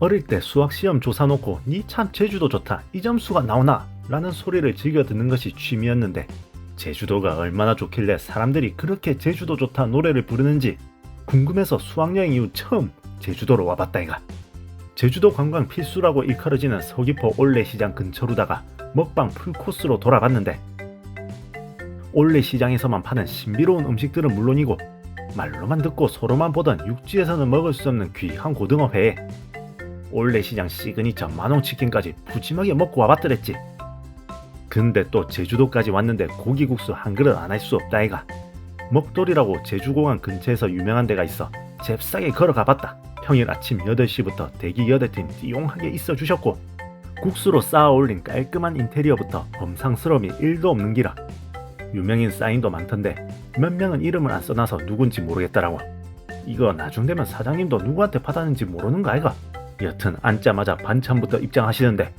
어릴 때 수학 시험 조사 놓고 니 참 제주도 좋다 이 점수가 나오나 라는 소리를 즐겨 듣는 것이 취미였는데 제주도가 얼마나 좋길래 사람들이 그렇게 제주도 좋다 노래를 부르는지 궁금해서 수학여행 이후 처음 제주도로 와봤다 이가. 제주도 관광 필수라고 일컬어지는 서귀포 올레시장 근처로다가 먹방 풀코스로 돌아봤는데 올레시장에서만 파는 신비로운 음식들은 물론이고 말로만 듣고 서로만 보던 육지에서는 먹을 수 없는 귀한 고등어 회에 올레 시장 시그니처 만원치킨까지 푸짐하게 먹고 와봤더랬지. 근데 또 제주도까지 왔는데 고기국수 한 그릇 안 할 수 없다 이가. 먹돌이라고 제주공항 근처에서 유명한 데가 있어 잽싸게 걸어가 봤다. 평일 아침 8시부터 대기 여대팀 띠용하게 있어 주셨고 국수로 쌓아 올린 깔끔한 인테리어부터 범상스러움이 1도 없는 기라. 유명인 사인도 많던데 몇 명은 이름을 안 써놔서 누군지 모르겠다라고. 이거 나중 되면 사장님도 누구한테 받았는지 모르는 거 아이가 여튼 앉자마자 반찬부터 입장하시는데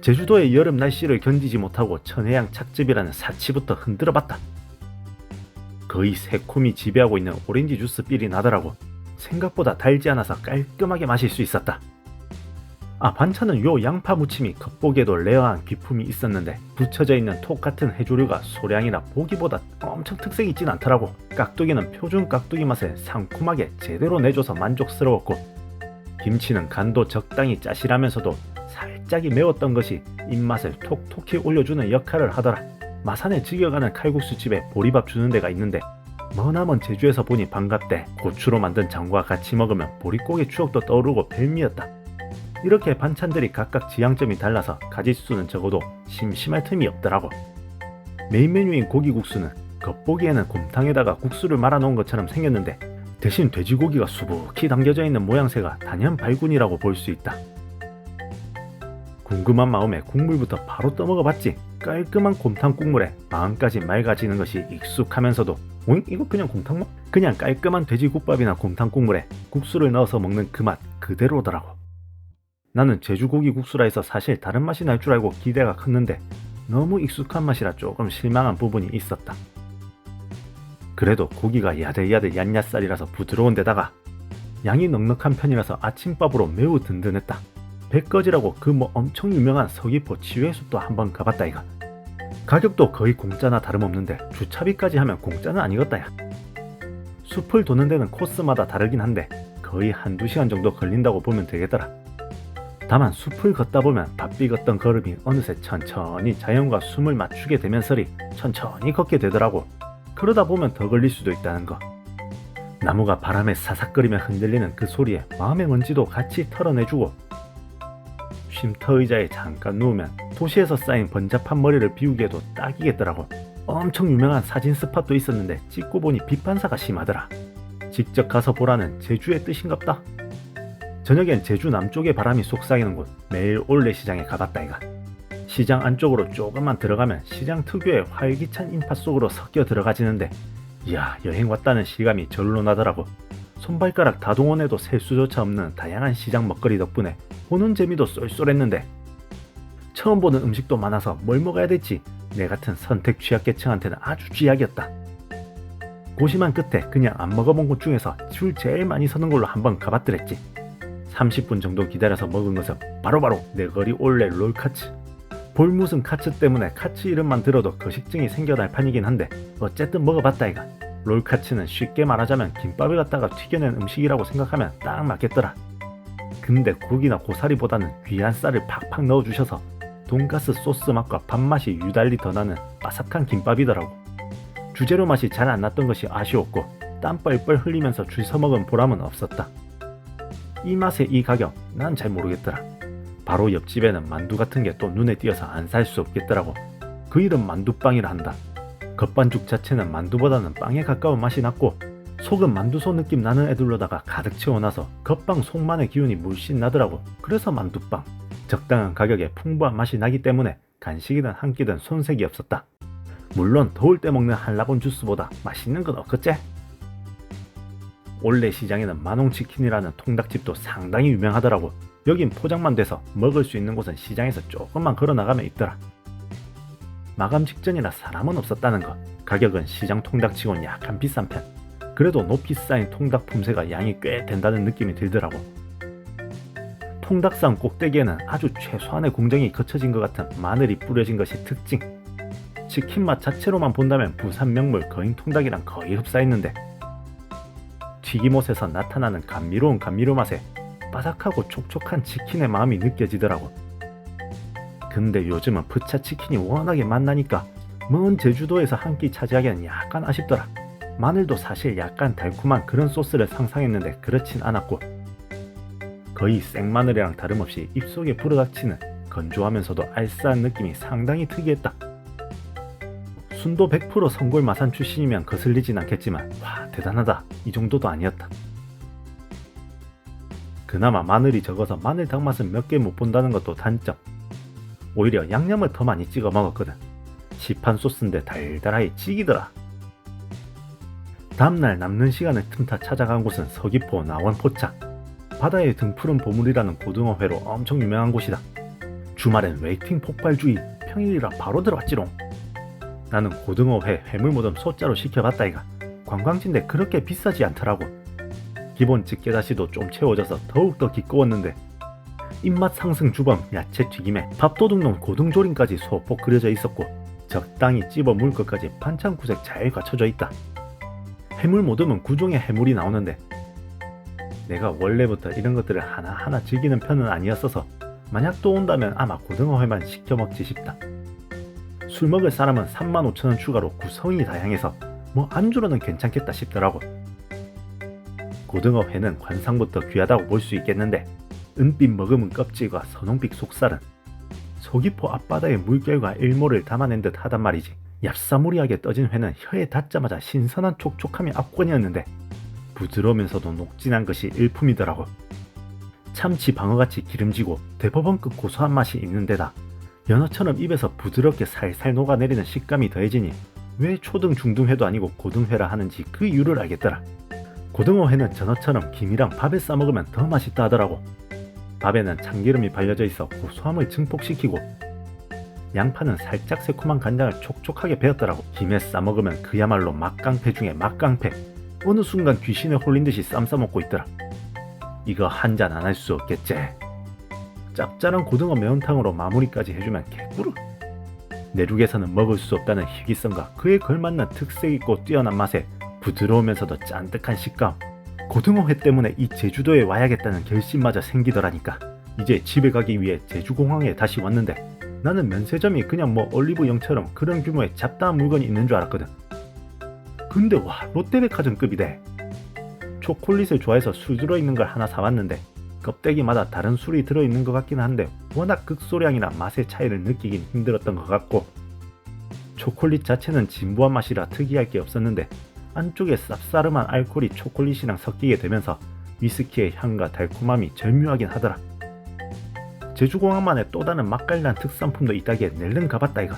제주도의 여름 날씨를 견디지 못하고 천혜향 착즙이라는 사치부터 흔들어봤다 거의 새콤이 지배하고 있는 오렌지 주스 삘이 나더라고 생각보다 달지 않아서 깔끔하게 마실 수 있었다. 아 반찬은 요 양파 무침이 겉보기에도 레어한 귀품이 있었는데 붙여져 있는 톡 같은 해조류가 소량이라 보기보다 엄청 특색 있진 않더라고. 깍두기는 표준 깍두기 맛에 상큼하게 제대로 내줘서 만족스러웠고 김치는 간도 적당히 짜실하면서도 살짝이 매웠던 것이 입맛을 톡톡히 올려주는 역할을 하더라. 마산에 즐겨가는 칼국수집에 보리밥 주는 데가 있는데 머나먼 제주에서 보니 반갑대 고추로 만든 장과 같이 먹으면 보릿고기 추억도 떠오르고 별미였다. 이렇게 반찬들이 각각 지향점이 달라서 가짓수는 적어도 심심할 틈이 없더라고. 메인 메뉴인 고기국수는 겉보기에는 곰탕에다가 국수를 말아 놓은 것처럼 생겼는데 대신 돼지고기가 수북히 담겨져 있는 모양새가 단연 발군이라고 볼 수 있다. 궁금한 마음에 국물부터 바로 떠먹어봤지. 깔끔한 곰탕 국물에 마음까지 맑아지는 것이 익숙하면서도 오잉? 이거 그냥 곰탕 맛? 그냥 깔끔한 돼지국밥이나 곰탕 국물에 국수를 넣어서 먹는 그 맛 그대로더라고. 나는 제주고기 국수라 해서 사실 다른 맛이 날 줄 알고 기대가 컸는데 너무 익숙한 맛이라 조금 실망한 부분이 있었다. 그래도 고기가 야들야들 얀야살이라서 부드러운 데다가 양이 넉넉한 편이라서 아침밥으로 매우 든든했다. 백거지라고 그 뭐 엄청 유명한 서귀포 치유해숲도 한번 가봤다 이가. 가격도 거의 공짜나 다름없는데 주차비까지 하면 공짜는 아니겠다야. 숲을 도는 데는 코스마다 다르긴 한데 거의 한두 시간 정도 걸린다고 보면 되겠더라. 다만 숲을 걷다 보면 바삐 걷던 걸음이 어느새 천천히 자연과 숨을 맞추게 되면서리 천천히 걷게 되더라고. 그러다 보면 더 걸릴 수도 있다는 거. 나무가 바람에 사삭거리며 흔들리는 그 소리에 마음의 먼지도 같이 털어내주고 쉼터 의자에 잠깐 누우면 도시에서 쌓인 번잡한 머리를 비우기에도 딱이겠더라고. 엄청 유명한 사진 스팟도 있었는데 찍고 보니 빛반사가 심하더라. 직접 가서 보라는 제주의 뜻인갑다. 저녁엔 제주 남쪽의 바람이 속삭이는 곳 매일 올레 시장에 가봤다 이가. 시장 안쪽으로 조금만 들어가면 시장 특유의 활기찬 인파 속으로 섞여 들어가지는데 이야 여행 왔다는 실감이 절로 나더라고. 손발가락 다동원에도 셀 수조차 없는 다양한 시장 먹거리 덕분에 보는 재미도 쏠쏠했는데 처음 보는 음식도 많아서 뭘 먹어야 될지 내 같은 선택 취약계층한테는 아주 쥐약이었다. 고심한 끝에 그냥 안 먹어본 곳 중에서 줄 제일 많이 서는 걸로 한번 가봤더랬지. 30분 정도 기다려서 먹은 것은 바로바로 내거리 올레 롤카츠. 볼 무슨 카츠 때문에 카츠 이름만 들어도 거식증이 생겨날 판이긴 한데 어쨌든 먹어봤다 이가. 롤카츠는 쉽게 말하자면 김밥을 갖다가 튀겨낸 음식이라고 생각하면 딱 맞겠더라. 근데 고기나 고사리보다는 귀한 쌀을 팍팍 넣어주셔서 돈가스 소스 맛과 밥맛이 유달리 더 나는 바삭한 김밥이더라고. 주재료 맛이 잘 안 났던 것이 아쉬웠고 땀 뻘뻘 흘리면서 줄 서먹은 보람은 없었다. 이 맛에 이 가격 난 잘 모르겠더라. 바로 옆집에는 만두 같은 게 또 눈에 띄어서 안 살 수 없겠더라고. 그 이름 만두빵이라 한다. 겉반죽 자체는 만두보다는 빵에 가까운 맛이 났고 속은 만두소 느낌 나는 애들로다가 가득 채워놔서 겉방 속만의 기운이 물씬 나더라고. 그래서 만두빵. 적당한 가격에 풍부한 맛이 나기 때문에 간식이든 한 끼든 손색이 없었다. 물론 더울 때 먹는 한라본 주스보다 맛있는 건 없겠지? 올레 시장에는 만홍치킨이라는 통닭집도 상당히 유명하더라고. 여긴 포장만 돼서 먹을 수 있는 곳은 시장에서 조금만 걸어 나가면 있더라. 마감 직전이라 사람은 없었다는 것. 가격은 시장 통닭치곤 약간 비싼 편. 그래도 높이 쌓인 통닭 품새가 양이 꽤 된다는 느낌이 들더라고. 통닭상 꼭대기에는 아주 최소한의 공정이 거쳐진 것 같은 마늘이 뿌려진 것이 특징. 치킨 맛 자체로만 본다면 부산 명물 거인 통닭이랑 거의 흡사했는데 튀김옷에서 나타나는 감미로운 감미료 맛에 바삭하고 촉촉한 치킨의 마음이 느껴지더라고. 근데 요즘은 프차 치킨이 워낙에 맛나니까 먼 제주도에서 한 끼 차지하기엔 약간 아쉽더라. 마늘도 사실 약간 달콤한 그런 소스를 상상했는데 그렇진 않았고 거의 생마늘이랑 다름없이 입속에 불어닥치는 건조하면서도 알싸한 느낌이 상당히 특이했다. 순도 100% 성골 마산 출신이면 거슬리진 않겠지만 와 대단하다 이 정도도 아니었다. 그나마 마늘이 적어서 마늘 닭맛은 몇 개 못 본다는 것도 단점. 오히려 양념을 더 많이 찍어 먹었거든. 시판 소스인데 달달하게 찌기더라. 다음날 남는 시간을 틈타 찾아간 곳은 서귀포 나원 포차. 바다의 등푸른 보물이라는 고등어 회로 엄청 유명한 곳이다. 주말엔 웨이팅 폭발주의, 평일이라 바로 들어왔지롱. 나는 고등어 회 해물모듬 소자로 시켜봤다 이가. 관광지인데 그렇게 비싸지 않더라고. 기본 집게다시도 좀 채워져서 더욱더 기꺼웠는데 입맛 상승 주범 야채 튀김에 밥도둑 넣은 고등조림까지 소폭 그려져 있었고 적당히 찝어 물 것까지 반찬 구색 잘 갖춰져 있다. 해물 모듬은 구종의 해물이 나오는데 내가 원래부터 이런 것들을 하나하나 즐기는 편은 아니었어서 만약 또 온다면 아마 고등어회만 시켜 먹지 싶다. 술 먹을 사람은 35,000원 추가로 구성이 다양해서 뭐 안주로는 괜찮겠다 싶더라고. 고등어회는 관상부터 귀하다고 볼 수 있겠는데 은빛 머금은 껍질과 선홍빛 속살은 서귀포 앞바다의 물결과 일모를 담아낸 듯 하단 말이지. 얍사무리하게 떠진 회는 혀에 닿자마자 신선한 촉촉함이 압권이었는데 부드러우면서도 녹진한 것이 일품이더라고. 참치 방어같이 기름지고 대법원급 고소한 맛이 있는 데다 연어처럼 입에서 부드럽게 살살 녹아내리는 식감이 더해지니 왜 초등 중등회도 아니고 고등회라 하는지 그 이유를 알겠더라. 고등어회는 전어처럼 김이랑 밥에 싸먹으면 더 맛있다 하더라고. 밥에는 참기름이 발려져 있어 고소함을 증폭시키고 양파는 살짝 새콤한 간장을 촉촉하게 베었더라고. 김에 싸먹으면 그야말로 막강패 중에 막강패. 어느 순간 귀신에 홀린 듯이 쌈 싸먹고 있더라. 이거 한 잔 안 할 수 없겠지. 짭짤한 고등어 매운탕으로 마무리까지 해주면 개꿀. 내륙에서는 먹을 수 없다는 희귀성과 그에 걸맞는 특색 있고 뛰어난 맛에 부드러우면서도 짠득한 식감. 고등어회 때문에 이 제주도에 와야겠다는 결심마저 생기더라니까. 이제 집에 가기 위해 제주공항에 다시 왔는데 나는 면세점이 그냥 뭐 올리브영처럼 그런 규모의 잡다한 물건이 있는 줄 알았거든. 근데 와 롯데백화점급이대. 초콜릿을 좋아해서 술 들어있는 걸 하나 사왔는데 껍데기마다 다른 술이 들어있는 것 같긴 한데 워낙 극소량이라 맛의 차이를 느끼긴 힘들었던 것 같고 초콜릿 자체는 진부한 맛이라 특이할 게 없었는데 안쪽에 쌉싸름한 알코올이 초콜릿이랑 섞이게 되면서 위스키의 향과 달콤함이 절묘하긴 하더라. 제주공항만의 또 다른 맛깔난 특산품도 있다기에 낼름 가봤다 이거.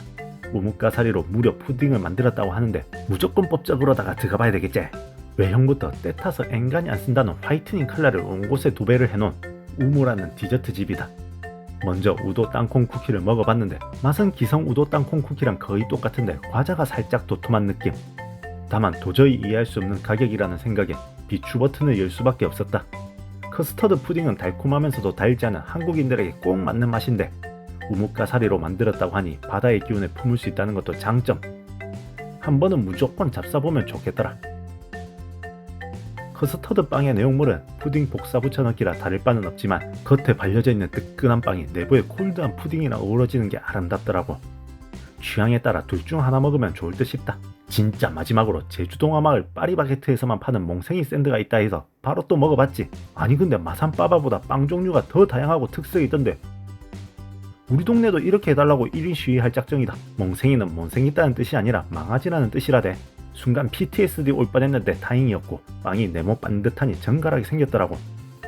우뭇가사리로 무려 푸딩을 만들었다고 하는데 무조건 법적으로다가 들어가봐야 되겠지. 외형부터 때 타서 앵간히 안 쓴다는 화이트닝 컬러를 온 곳에 도배를 해놓은 우무라는 디저트 집이다. 먼저 우도 땅콩 쿠키를 먹어봤는데 맛은 기성 우도 땅콩 쿠키랑 거의 똑같은데 과자가 살짝 도톰한 느낌. 다만 도저히 이해할 수 없는 가격이라는 생각에 비추 버튼을 열 수밖에 없었다. 커스터드 푸딩은 달콤하면서도 달지 않은 한국인들에게 꼭 맞는 맛인데 우뭇가 사리로 만들었다고 하니 바다의 기운을 품을 수 있다는 것도 장점. 한 번은 무조건 잡숴보면 좋겠더라. 커스터드 빵의 내용물은 푸딩 복사 붙여넣기라 다를 바는 없지만 겉에 발려져 있는 뜨끈한 빵이 내부에 콜드한 푸딩이랑 어우러지는 게 아름답더라고. 취향에 따라 둘 중 하나 먹으면 좋을 듯 싶다. 진짜 마지막으로 제주동화 마을 파리바게트에서만 파는 몽생이 샌드가 있다 해서 바로 또 먹어봤지. 아니 근데 마산 빠바보다 빵 종류가 더 다양하고 특색이 있던데 우리 동네도 이렇게 해달라고 1인 시위할 작정이다. 몽생이는 몽생 있다는 뜻이 아니라 망아지라는 뜻이라대. 순간 PTSD 올 뻔했는데 다행이었고 빵이 네모 반듯하니 정갈하게 생겼더라고.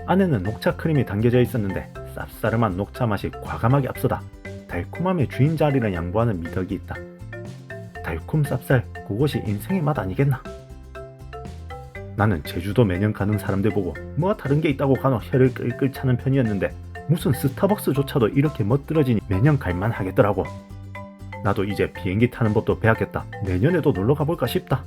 안에는 녹차 크림이 담겨져 있었는데 쌉싸름한 녹차 맛이 과감하게 앞서다. 달콤함의 주인 자리를 양보하는 미덕이 있다. 달콤 쌉쌀 그것이 인생의 맛 아니겠나? 나는 제주도 매년 가는 사람들 보고 뭐가 다른 게 있다고 간혹 혀를 끌끌 차는 편이었는데 무슨 스타벅스조차도 이렇게 멋들어지니 매년 갈만 하겠더라고. 나도 이제 비행기 타는 법도 배웠겠다. 내년에도 놀러 가볼까 싶다.